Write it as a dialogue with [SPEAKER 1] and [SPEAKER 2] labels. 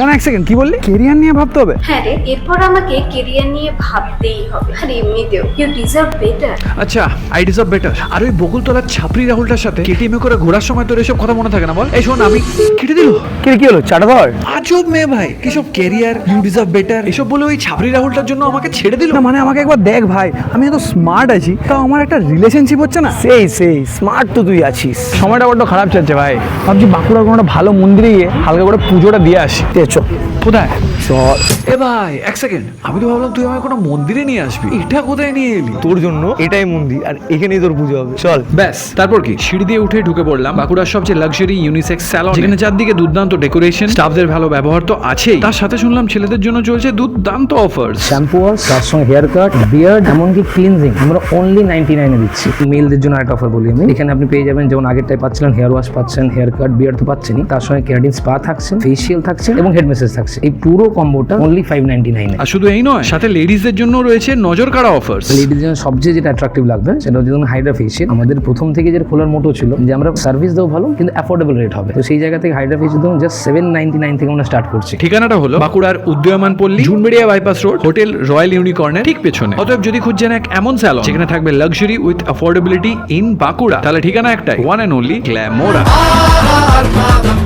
[SPEAKER 1] কেন এক সেকেন্ড কি বললি? কেরিয়ার নিয়ে ভাবতে হবে?
[SPEAKER 2] হ্যাঁ রে এরপর আমাকে কেরিয়ার নিয়ে ভাবতেই হবে। আর এমনিতেও ইউ ডিজার্ভ বেটার
[SPEAKER 3] আচ্ছা আই ডিজার্ভ বেটার আর ওই বকুলতলার ছাপরি রাহুলটার সাথে কেটিএমে করে ঘোরার সময় তোর এসব কথা মনে থাকে না বল? এই শোন আমি কেটে দিল।
[SPEAKER 1] কি কি হলো? চাটা ধর।
[SPEAKER 3] আজব মেয়ে ভাই কিসব ক্যারিয়ার ইউ ডিজার্ভ বেটার এসব বলে ওই ছাপরি রাহুলটার জন্য আমাকে ছেড়ে দিল।
[SPEAKER 1] না মানে আমাকে একবার দেখ ভাই আমি এত স্মার্ট আছি তাও আমার একটা রিলেশনশিপ হচ্ছে না? সেই সেই স্মার্ট তো তুই আছিস। সময়টা বড্ড খারাপ চলছে ভাই। ভাবছি বাঁকুড়ার কোনো একটা ভালো মন্দিরে গিয়ে হালকা করে পুজোটা দিয়ে আসি। ঠিক আছে, চল
[SPEAKER 3] কোথায়?
[SPEAKER 1] চল।
[SPEAKER 3] এ ভাই এক সেকেন্ড আমি তো ভাবলাম তুই কোনো মন্দিরে নিয়ে আসবি। এটা কোথায় নিয়ে এলি?
[SPEAKER 1] তোর জন্য এটাই মন্দির আর এখানেই তোর পুজো হবে। চল।
[SPEAKER 3] ব্যাস তারপর কি? সিঁড়ি দিয়ে উঠে ঢুকে পড়লাম। বাঁকুড়ার সবচেয়ে লাক্সারি ইউনিসেক্স স্যালন যেখানে চারদিকে দুর্দান্ত ডেকোরেশন স্টাফদের ভালো ব্যবহার তো আছেই। তার সাথে শুনলাম ছেলেদের জন্য চলছে দুর্দান্ত অফার
[SPEAKER 4] শ্যাম্পু তার সঙ্গে হেয়ার কাট বিয়ার্ড এমনকি ক্লিনজিং আমরা অনলি নাইনটি নাইনে দিচ্ছি। মেলদের জন্য একটা অফার বলি আমি। এখানে আপনি পেয়ে যাবেন যেমন আগেরটাই পাচ্ছিলেন হেয়ার ওয়াশ পাচ্ছেন হেয়ার কাট বিয়ার্ড তো পাচ্ছেনই। তার সঙ্গে কেরাটিন স্পা থাকছে ফেসিয়াল থাকছে এবং হেড মেসেজ থাকছে। এই পুরো কম্বোটা অনলি ফাইভ নাইনটি নাইনে
[SPEAKER 3] আর শুধু এই নয় সাথে লেডিসদের জন্য রয়েছে নজর কাড়া অফার্স
[SPEAKER 4] লেডিজ জন্য সবচেয়ে যেটা অ্যাট্রাকটিভ লাগবে সেটা হচ্ছে যেমন হাইড্রা ফেসিয়াল আমাদের প্রথম থেকে যে খোলার মোটো ছিল যে আমরা সার্ভিস দেবো ভালো কিন্তু অ্যাফোর্ডেবল রেট হবে। তো সেই জায়গা থেকে হাইড্রা ফেসিয়াল দেখুন জাস্ট সেভেন নাইনটি নাইন থেকে আমরা স্টার্ট করছি।
[SPEAKER 3] ঠিকানাটা হলো বাঁকুড়ার Udayman Palli Junberia bypass road hotel royal ইউনিকর্নের ঠিক পেছনে। অতএব যদি খুঁজছেন এক এমন স্যালন যেখানে থাকবে luxury with affordability in Bankura তাহলে ঠিকানা একটাই ওয়ান অ্যান্ড অনলি গ্ল্যামোরা